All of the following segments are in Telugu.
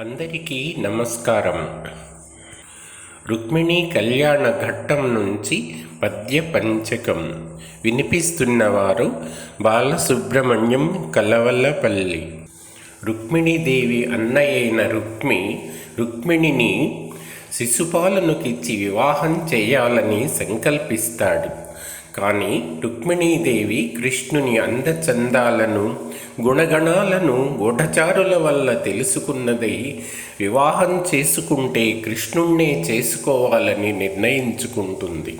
అందరికీ నమస్కారం. రుక్మిణి కళ్యాణ ఘట్టం నుంచి పద్య పంచకం. వినిపిస్తున్నవారు బాలసుబ్రహ్మణ్యం కలవల్లపల్లి. రుక్మిణీదేవి అన్నయ్యైన రుక్మి రుక్మిణిని శిశుపాలనుకిచ్చి వివాహం చేయాలని సంకల్పిస్తాడు. కానీ రుక్మిణీదేవి కృష్ణుని అందచందాలను గుణగణాలను గూఢచారుల వల్ల తెలుసుకున్నదై వివాహం చేసుకుంటే కృష్ణుణ్ణే చేసుకోవాలని నిర్ణయించుకుంటుంది.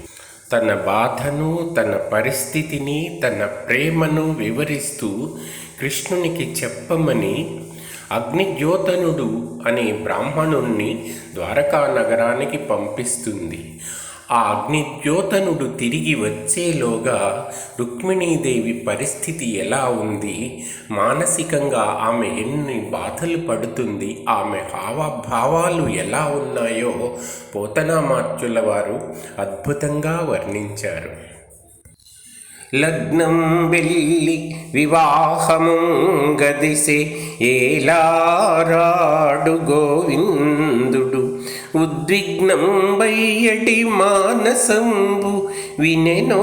తన బాధను తన పరిస్థితిని తన ప్రేమను వివరిస్తూ కృష్ణునికి చెప్పమని అగ్నిజ్యోతనుడు అనే బ్రాహ్మణుణ్ణి ద్వారకా నగరానికి పంపిస్తుంది. ఆ అగ్నిద్యోతనుడు తిరిగి వచ్చేలోగా రుక్మిణీదేవి పరిస్థితి ఎలా ఉంది? మానసికంగా ఆమె ఎన్ని బాధలు పడుతుంది? ఆమె హావభావాలు ఎలా ఉన్నాయో పోతనామాత్యుల వారు అద్భుతంగా వర్ణించారు. లగ్నం వెళ్ళి వివాహము గదిసే ఏలారాడు గోవింద ఉద్విగ్నం బయ్యటి మానసంబు వినెనో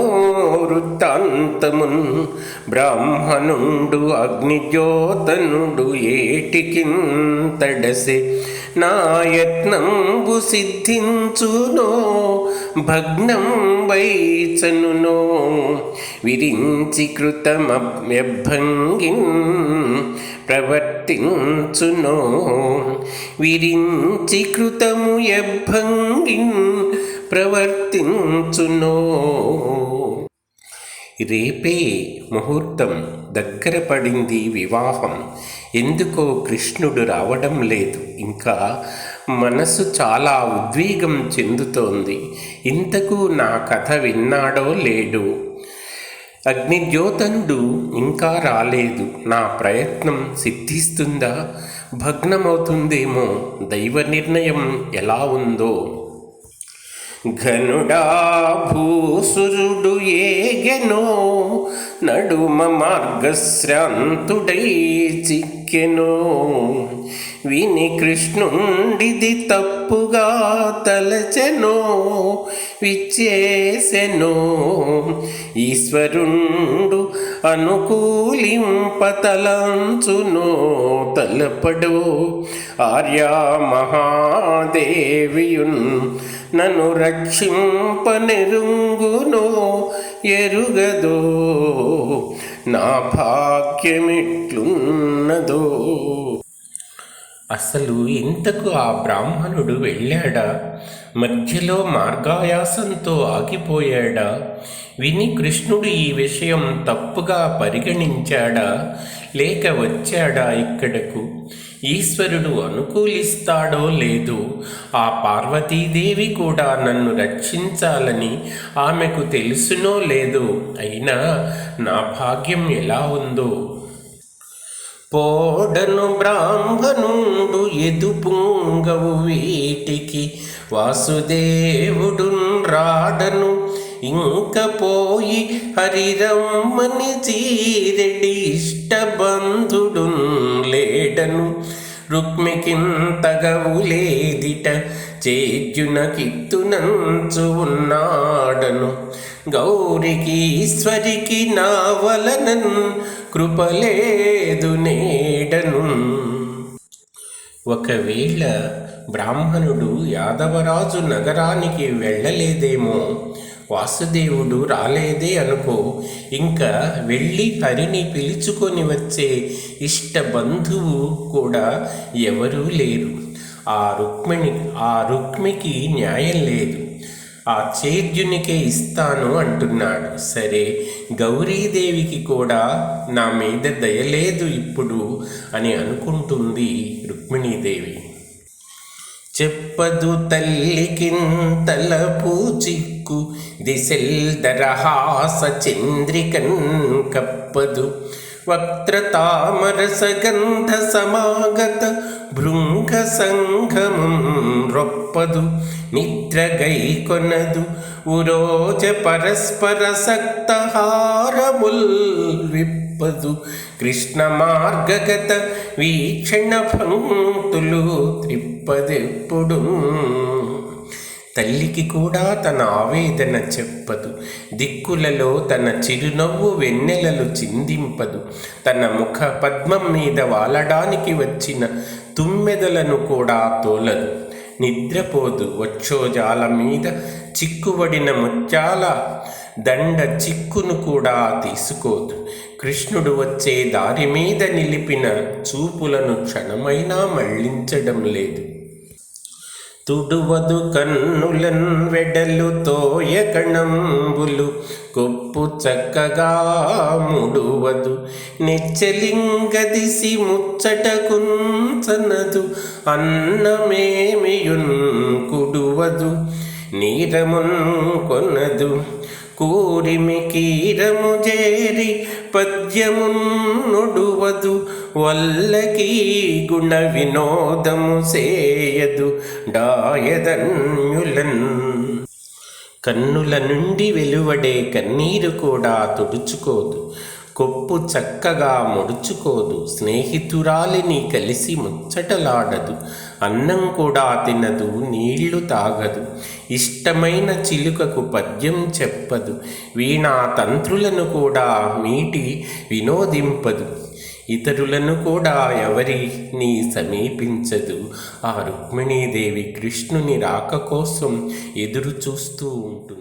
వృత్తాంతమున్ బ్రాహ్మణుండు అగ్నిజ్యోతనుడు ఏటికింతడసే నాయత్నంబు సిద్ధించునో భగ్నం వైచనునో విరించి కృతమభ్యంగిన్ ప్రవర్తించునో విరించి కృతము యభంగిన్ ప్రవర్తించునో. రేపే ముహూర్తం దగ్గర పడింది వివాహం. ఎందుకో కృష్ణుడు రావడం లేదు. ఇంకా మనసు చాలా ఉద్వేగం చెందుతోంది. ఇంతకు నా కథ విన్నాడో లేడు? అగ్నిజ్యోతనుడు ఇంకా రాలేదు. నా ప్రయత్నం సిద్ధిస్తుందా? భగ్నమవుతుందేమో? దైవ నిర్ణయం ఎలా ఉందో? ఘనుడా భూసురుడు ఏగెనో? నడుమ మార్గశ్రాంతుడై చిక్కెనో విని కృష్ణుండిది తప్పుగా తలచెనో. విచ్చేసెనో. ఈశ్వరుండు అనుకూలింపతలంచునో. తలపడు ఆర్యా మహాదేవియున్ నన్ను రక్షింపనెరుంగునో ఎరుగదో నా భాగ్యమిట్లున్నదో. అసలు ఇంతకు ఆ బ్రాహ్మణుడు వెళ్ళాడా? మధ్యలో మార్గాయాసంతో ఆగిపోయాడా? విని కృష్ణుడు ఈ విషయం తప్పుగా పరిగణించాడా? లేక వచ్చాడా ఇక్కడకు? ఈశ్వరుడు అనుకూలిస్తాడో లేదో ఆ పార్వతీదేవి కూడా నన్ను రక్షించాలని ఆమెకు తెలుసునో లేదో అయినా నా భాగ్యం ఎలా ఉందో? పోడను బ్రాహ్మణుండు ఎదుపుంగవు వీటికి వాసుదేవుడు రాడను ఇంక పోయి హరిరమ్మని చీరెడి ఇష్టబంధుడు రుక్మికింతగవులేదిట. లేదిట ఉన్నాడను. గౌరికి ఈశ్వరికి నా వలనన్ కృపలేదు నేడను. ఒకవేళ బ్రాహ్మణుడు యాదవరాజు నగరానికి వెళ్ళలేదేమో వాసుదేవుడు రాలేదే అనుకో ఇంకా వెళ్ళి హరిని పిలుచుకొని వచ్చే ఇష్ట బంధువు కూడా ఎవరూ లేరు. ఆ రుక్మిణి ఆ రుక్మికి న్యాయం లేదు. ఆ చేర్జునికే ఇస్తాను అంటున్నాడు. సరే గౌరీదేవికి కూడా నా మీద దయలేదు ఇప్పుడు అని అనుకుంటుంది రుక్మిణీదేవి. చెప్పదు తల్లికింతల పూచి దిశెల్దరహాస చంద్రికన్ కప్పదు వక్త్రతామరసగంధ సమాగత భృంగ సంఘమం రొప్పదు నిద్రగై కొనదు ఉరోజ పరస్పర సక్తహారముల్ విప్పదు కృష్ణ మార్గగత వీక్షణ పంక్తులు త్రిప్పదెప్పుడు తల్లికి కూడా తన ఆవేదన చెప్పదు. దిక్కులలో తన చిరునవ్వు వెన్నెలలు చిందింపదు. తన ముఖ పద్మం మీద వాలడానికి వచ్చిన తుమ్మెదలను కూడా తోలదు. నిద్రపోదు. వచ్చోజాల మీద చిక్కుబడిన ముత్యాల దండ చిక్కును కూడా తీసుకోదు. కృష్ణుడు వచ్చే దారి మీద నిలిపిన చూపులను క్షణమైనా మళ్ళించడం లేదు. తుడువదు కన్నులన్ వెడలు తోయ కణంబులు. కొప్పు చక్కగా ముడువదు. నెచ్చలింగదిసి ముచ్చట కుంచనదు. అన్నమేమియున్ కుడువదు. నీరమున్ కొనదు కూరిమి కీరము చేరి పద్యమున్నుడువదు వల్లకి గుణ వినోదము సేయదు డాయదన్యులన్. కన్నుల నుండి వెలువడే కన్నీరు కూడా తుడుచుకోదు. కొప్పు చక్కగా ముడుచుకోదు. స్నేహితురాలిని కలిసి ముచ్చటలాడదు. అన్నం కూడా తినదు నీళ్ళు తాగదు. ఇష్టమైన చిలుకకు పద్యం చెప్పదు. వీణా తంత్రులను కూడా మీటి వినోదింపదు. ఇతరులను కూడా ఎవరిని సమీపించదు. ఆ రుక్మిణీదేవి కృష్ణుని రాక కోసం ఎదురు చూస్తూ ఉంటుంది.